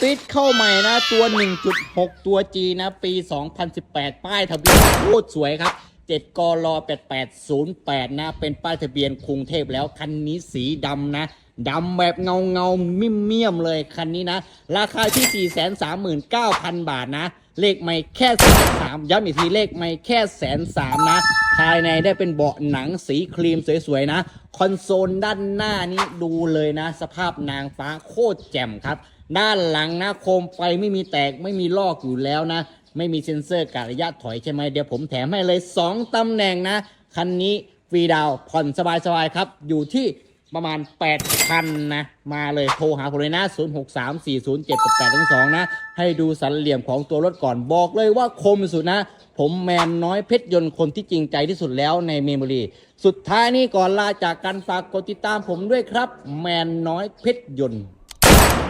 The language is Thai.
ติดเข้าใหม่นะตัว 1.6 ตัว G นะ ปี 2018 ป้ายทะเบียนโคตรสวยครับ7กล8808 นะ เป็นป้ายทะเบียนกรุงเทพแล้วคันนี้สีดำนะดำแบบเงาเงามิ่มเมียมเลยคันนี้นะ ราคาที่ 439,000 บาทนะ เลขไม่แค่แสนสามย้ำอีกทีเลขไม่แค่แสนสามนะ ภายในได้เป็นเบาะหนังสีครีมสวยๆนะ คอนโซลด้านหน้านี้ดูเลยนะ สภาพนางฟ้าโคตรแจ่มครับ ด้านหลังนะโคมไฟไม่มีแตกไม่มีลอกอยู่แล้วนะ ไม่มีเซ็นเซอร์การระยะถอยใช่ไหมเดี๋ยวผมแถมให้เลย 2ตำแหน่งนะ คันนี้ฟรีดาวผ่อนสบายๆครับ อยู่ที่ประมาณ 8,000 นะ มาเลยโทรหาผมเลยนะ 0634078822 นะ ให้ดูสันเหลี่ยมของตัวรถก่อนบอกเลยว่าคมสุดนะ ผมแมนน้อยเพชรยนต์คนที่จริงใจที่สุดแล้วในเมมโมรีสุดท้ายนี้ก่อนลาจากกันฝากกดติดตามผมด้วยครับ แมนน้อยเพชรยนต์